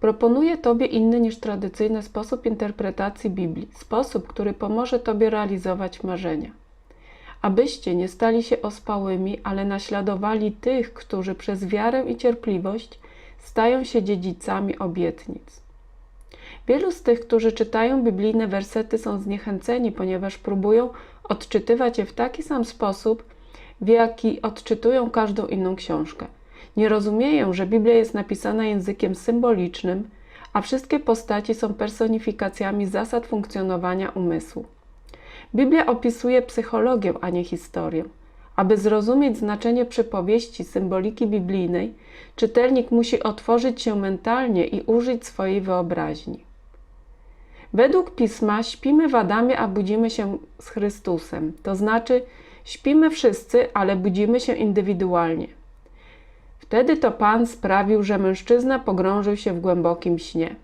Proponuję Tobie inny niż tradycyjny sposób interpretacji Biblii, sposób, który pomoże Tobie realizować marzenia. Abyście nie stali się ospałymi, ale naśladowali tych, którzy przez wiarę i cierpliwość stają się dziedzicami obietnic. Wielu z tych, którzy czytają biblijne wersety, są zniechęceni, ponieważ próbują odczytywać je w taki sam sposób, w jaki odczytują każdą inną książkę. Nie rozumieją, że Biblia jest napisana językiem symbolicznym, a wszystkie postaci są personifikacjami zasad funkcjonowania umysłu. Biblia opisuje psychologię, a nie historię. Aby zrozumieć znaczenie przypowieści, symboliki biblijnej, czytelnik musi otworzyć się mentalnie i użyć swojej wyobraźni. Według pisma śpimy w Adamie, a budzimy się z Chrystusem. To znaczy, śpimy wszyscy, ale budzimy się indywidualnie. Wtedy to Pan sprawił, że mężczyzna pogrążył się w głębokim śnie.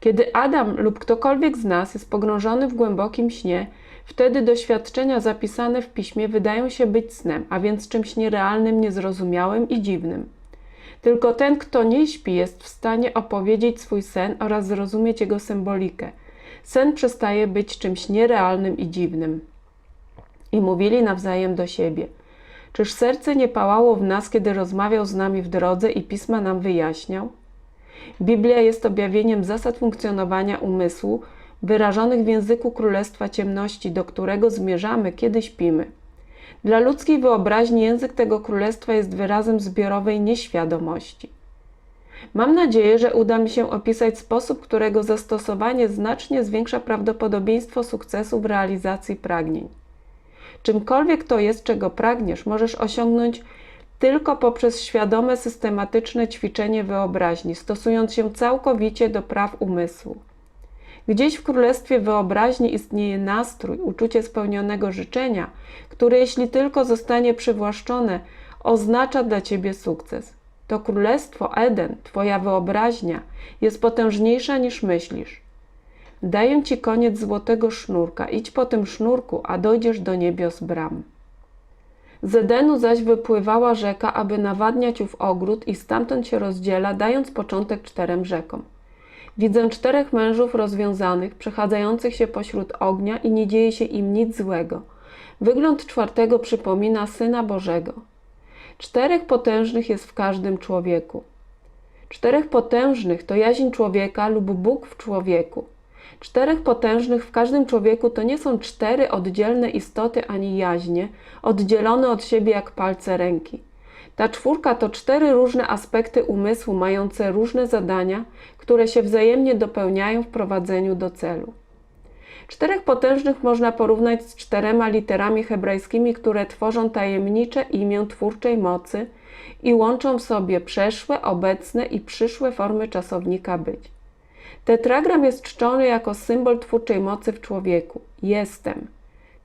Kiedy Adam lub ktokolwiek z nas jest pogrążony w głębokim śnie, wtedy doświadczenia zapisane w piśmie wydają się być snem, a więc czymś nierealnym, niezrozumiałym i dziwnym. Tylko ten, kto nie śpi, jest w stanie opowiedzieć swój sen oraz zrozumieć jego symbolikę. Sen przestaje być czymś nierealnym i dziwnym. I mówili nawzajem do siebie. Czyż serce nie pałało w nas, kiedy rozmawiał z nami w drodze i pisma nam wyjaśniał? Biblia jest objawieniem zasad funkcjonowania umysłu, wyrażonych w języku Królestwa Ciemności, do którego zmierzamy, kiedy śpimy. Dla ludzkiej wyobraźni język tego królestwa jest wyrazem zbiorowej nieświadomości. Mam nadzieję, że uda mi się opisać sposób, którego zastosowanie znacznie zwiększa prawdopodobieństwo sukcesu w realizacji pragnień. Czymkolwiek to jest, czego pragniesz, możesz osiągnąć tylko poprzez świadome, systematyczne ćwiczenie wyobraźni, stosując się całkowicie do praw umysłu. Gdzieś w królestwie wyobraźni istnieje nastrój, uczucie spełnionego życzenia, które jeśli tylko zostanie przywłaszczone, oznacza dla ciebie sukces. To królestwo Eden, twoja wyobraźnia, jest potężniejsza niż myślisz. Daję ci koniec złotego sznurka, idź po tym sznurku, a dojdziesz do niebios bram. Z Edenu zaś wypływała rzeka, aby nawadniać ów ogród i stamtąd się rozdziela, dając początek czterem rzekom. Widzę czterech mężów rozwiązanych, przechadzających się pośród ognia i nie dzieje się im nic złego. Wygląd czwartego przypomina Syna Bożego. Czterech potężnych jest w każdym człowieku. Czterech potężnych to jaźń człowieka lub Bóg w człowieku. Czterech potężnych w każdym człowieku to nie są cztery oddzielne istoty ani jaźnie, oddzielone od siebie jak palce ręki. Ta czwórka to cztery różne aspekty umysłu, mające różne zadania, które się wzajemnie dopełniają w prowadzeniu do celu. Czterech potężnych można porównać z czterema literami hebrajskimi, które tworzą tajemnicze imię twórczej mocy i łączą w sobie przeszłe, obecne i przyszłe formy czasownika być. Tetragram jest czczony jako symbol twórczej mocy w człowieku. Jestem.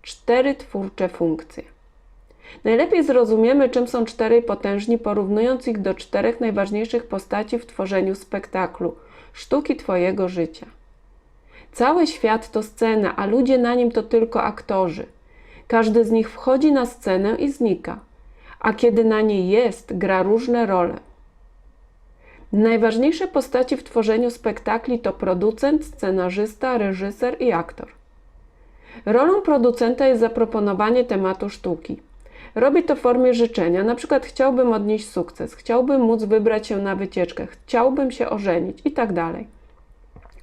Cztery twórcze funkcje. Najlepiej zrozumiemy, czym są czterej potężni, porównując ich do czterech najważniejszych postaci w tworzeniu spektaklu sztuki Twojego życia. Cały świat to scena, a ludzie na nim to tylko aktorzy. Każdy z nich wchodzi na scenę i znika, a kiedy na niej jest, gra różne role. Najważniejsze postaci w tworzeniu spektakli to producent, scenarzysta, reżyser i aktor. Rolą producenta jest zaproponowanie tematu sztuki. Robi to w formie życzenia, na przykład chciałbym odnieść sukces, chciałbym móc wybrać się na wycieczkę, chciałbym się ożenić itd. Tak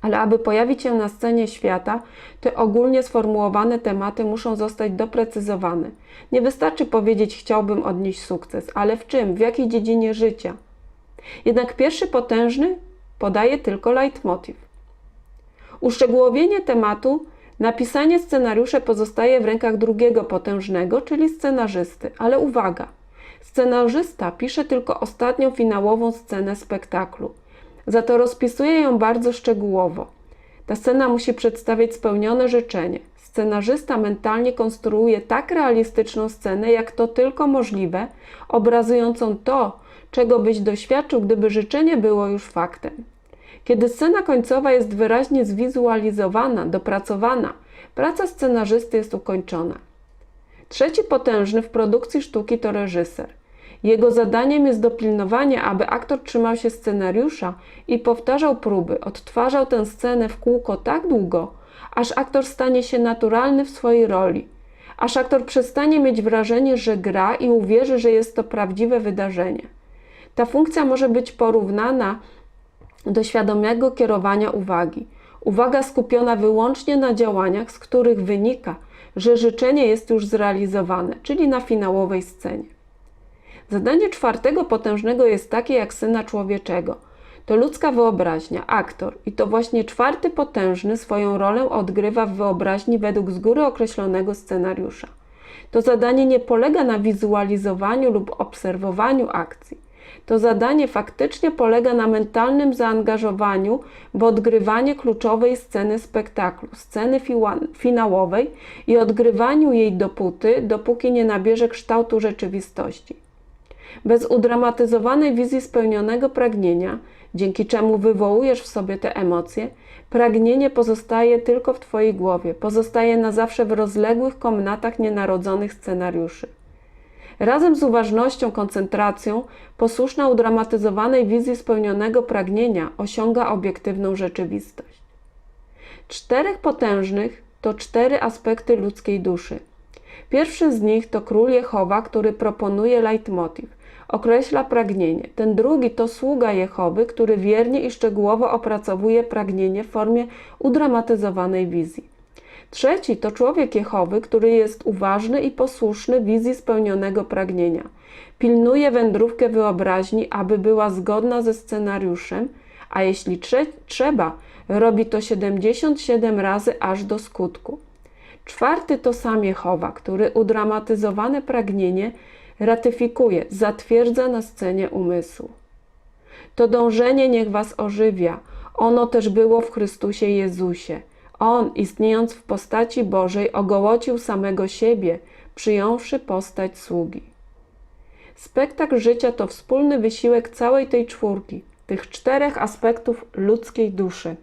Ale aby pojawić się na scenie świata, te ogólnie sformułowane tematy muszą zostać doprecyzowane. Nie wystarczy powiedzieć chciałbym odnieść sukces, ale w czym, w jakiej dziedzinie życia. Jednak pierwszy potężny podaje tylko leitmotiv. Uszczegółowienie tematu Napisanie scenariusza pozostaje w rękach drugiego potężnego, czyli scenarzysty. Ale uwaga! Scenarzysta pisze tylko ostatnią finałową scenę spektaklu. Za to rozpisuje ją bardzo szczegółowo. Ta scena musi przedstawiać spełnione życzenie. Scenarzysta mentalnie konstruuje tak realistyczną scenę, jak to tylko możliwe, obrazującą to, czego byś doświadczył, gdyby życzenie było już faktem. Kiedy scena końcowa jest wyraźnie zwizualizowana, dopracowana, praca scenarzysty jest ukończona. Trzeci potężny w produkcji sztuki to reżyser. Jego zadaniem jest dopilnowanie, aby aktor trzymał się scenariusza i powtarzał próby, odtwarzał tę scenę w kółko tak długo, aż aktor stanie się naturalny w swojej roli, aż aktor przestanie mieć wrażenie, że gra i uwierzy, że jest to prawdziwe wydarzenie. Ta funkcja może być porównana do świadomego kierowania uwagi. Uwaga skupiona wyłącznie na działaniach, z których wynika, że życzenie jest już zrealizowane, czyli na finałowej scenie. Zadanie czwartego potężnego jest takie jak syna człowieczego. To ludzka wyobraźnia, aktor, i to właśnie czwarty potężny swoją rolę odgrywa w wyobraźni według z góry określonego scenariusza. To zadanie nie polega na wizualizowaniu lub obserwowaniu akcji. To zadanie faktycznie polega na mentalnym zaangażowaniu w odgrywanie kluczowej sceny spektaklu, sceny finałowej i odgrywaniu jej dopóty, dopóki nie nabierze kształtu rzeczywistości. Bez udramatyzowanej wizji spełnionego pragnienia, dzięki czemu wywołujesz w sobie te emocje, pragnienie pozostaje tylko w Twojej głowie, pozostaje na zawsze w rozległych komnatach nienarodzonych scenariuszy. Razem z uważnością, koncentracją, posłuszna udramatyzowanej wizji spełnionego pragnienia osiąga obiektywną rzeczywistość. Czterech potężnych to cztery aspekty ludzkiej duszy. Pierwszy z nich to król Jehowa, który proponuje leitmotiv, określa pragnienie. Ten drugi to sługa Jehowy, który wiernie i szczegółowo opracowuje pragnienie w formie udramatyzowanej wizji. Trzeci to człowiek Jehowy, który jest uważny i posłuszny wizji spełnionego pragnienia. Pilnuje wędrówkę wyobraźni, aby była zgodna ze scenariuszem, a jeśli trze trzeba, robi to 77 razy aż do skutku. Czwarty to sam Jehowa, który udramatyzowane pragnienie ratyfikuje, zatwierdza na scenie umysłu. To dążenie niech Was ożywia. Ono też było w Chrystusie Jezusie. On, istniejąc w postaci Bożej, ogołocił samego siebie, przyjąwszy postać sługi. Spektakl życia to wspólny wysiłek całej tej czwórki, tych czterech aspektów ludzkiej duszy.